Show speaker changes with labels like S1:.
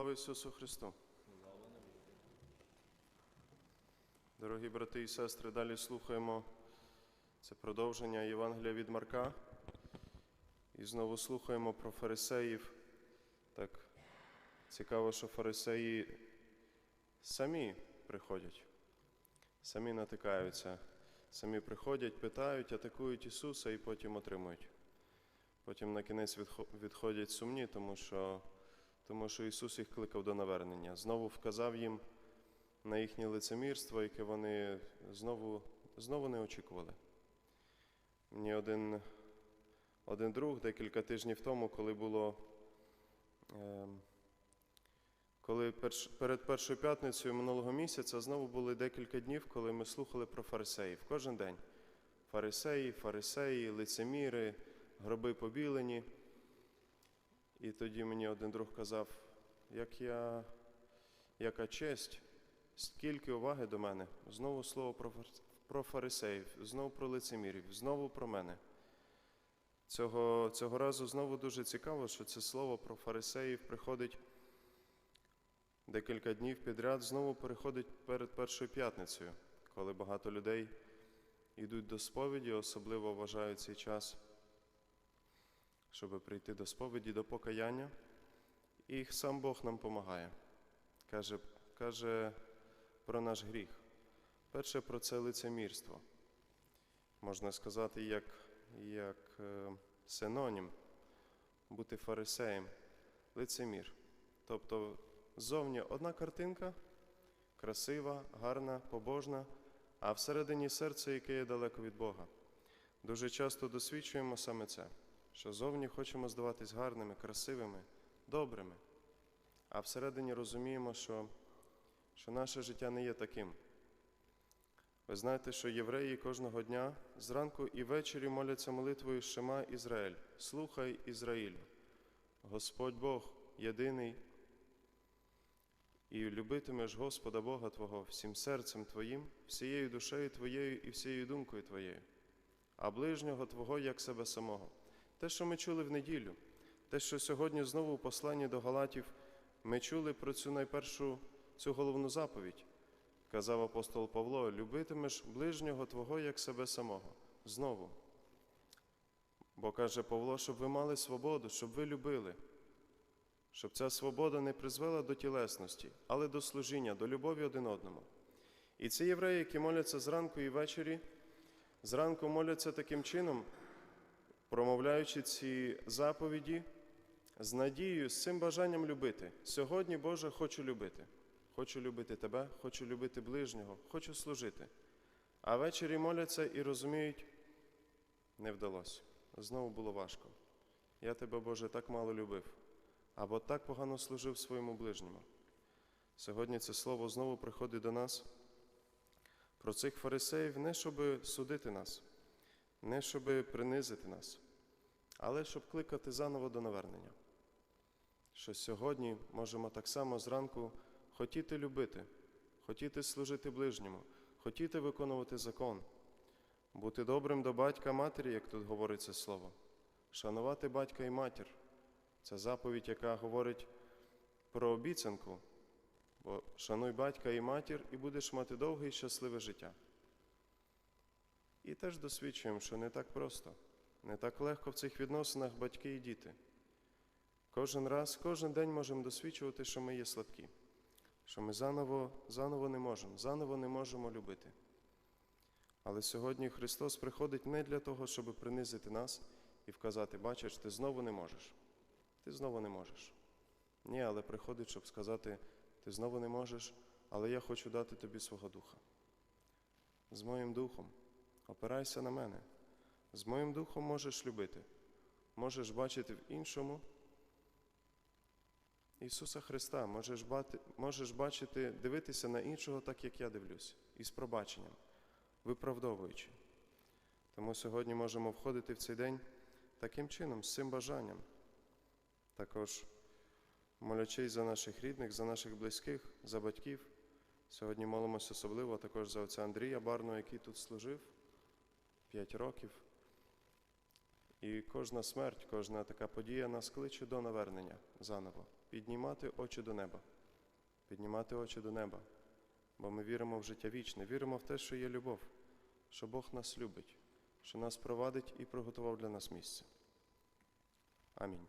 S1: Слава Ісусу Христу! Дорогі брати і сестри, далі слухаємо це продовження Євангелія від Марка. І знову слухаємо про фарисеїв. Так цікаво, що фарисеї самі приходять, самі натикаються, самі приходять, питають, атакують Ісуса і потім отримують. Потім на кінець відходять сумні, тому що, тому що Ісус їх кликав до навернення. Знову вказав їм на їхнє лицемірство, яке вони знову, знову не очікували. Мені один, один друг декілька тижнів тому, коли було. ем, коли перш, перед першою п'ятницею минулого місяця знову були декілька днів, коли ми слухали про фарисеїв. Кожен день. Фарисеї, фарисеї, лицеміри, гроби побілені. І тоді мені один друг казав, як я, яка честь, скільки уваги до мене. Знову слово про, про фарисеїв, знову про лицемірів, знову про мене. Цього, цього разу знову дуже цікаво, що це слово про фарисеїв приходить декілька днів підряд, знову переходить перед першою п'ятницею, коли багато людей йдуть до сповіді, особливо вважають цей час, щоб прийти до сповіді, до покаяння. І сам Бог нам допомагає. Каже, каже про наш гріх. Перше про це лицемірство. Можна сказати, як, як е, синонім бути фарисеєм, лицемір. Тобто ззовні одна картинка, красива, гарна, побожна, а всередині серце, яке є далеко від Бога. Дуже часто досвідчуємо саме це, що зовні хочемо здаватись гарними, красивими, добрими, а всередині розуміємо, що, що наше життя не є таким. Ви знаєте, що євреї кожного дня зранку і ввечері моляться молитвою Шема Ізраїль. Слухай Ізраїлю. Господь Бог єдиний, і любитимеш Господа Бога Твого всім серцем Твоїм, всією душею Твоєю і всією думкою Твоєю, а ближнього Твого як себе самого. Те, що ми чули в неділю, те, що сьогодні знову у посланні до Галатів ми чули про цю найпершу цю головну заповідь. Казав апостол Павло, любитимеш ближнього Твого як себе самого. Знову. Бо каже Павло, щоб ви мали свободу, щоб ви любили, щоб ця свобода не призвела до тілесності, але до служіння, до любові один одному. І ці євреї, які моляться зранку і ввечері, зранку моляться таким чином, промовляючи ці заповіді з надією, з цим бажанням любити. Сьогодні, Боже, хочу любити. Хочу любити тебе, хочу любити ближнього, хочу служити. А ввечері моляться і розуміють, не вдалося. Знову було важко. Я тебе, Боже, так мало любив, або так погано служив своєму ближньому. Сьогодні це слово знову приходить до нас про цих фарисеїв, не щоб судити нас, не щоб принизити нас, але щоб кликати заново до навернення. Що сьогодні можемо так само зранку хотіти любити, хотіти служити ближньому, хотіти виконувати закон, бути добрим до батька матері, як тут говориться слово, шанувати батька і матір. Це заповідь, яка говорить про обіцянку, бо шануй батька і матір, і будеш мати довге і щасливе життя. І теж досвідчуємо, що не так просто, не так легко в цих відносинах батьки і діти. Кожен раз, кожен день можемо досвідчувати, що ми є слабкі, що ми заново, заново не можемо, заново не можемо любити. Але сьогодні Христос приходить не для того, щоб принизити нас і вказати, бачиш, ти знову не можеш. Ти знову не можеш. Ні, але приходить, щоб сказати, ти знову не можеш, але я хочу дати тобі свого духа. З моїм духом. Опирайся на мене. З моїм духом можеш любити, можеш бачити в іншому Ісуса Христа, можеш, бати, можеш бачити, дивитися на іншого так, як я дивлюсь, із пробаченням, виправдовуючи. Тому сьогодні можемо входити в цей день таким чином, з цим бажанням. Також молячись за наших рідних, за наших близьких, за батьків. Сьогодні молимося особливо також за отця Андрія Барного, який тут служив 5 років. І кожна смерть, кожна така подія нас кличе до навернення заново. піднімати очі до неба, піднімати очі до неба, бо ми віримо в життя вічне, віримо в те, що є любов, що Бог нас любить, що нас провадить і приготував для нас місце. Амінь.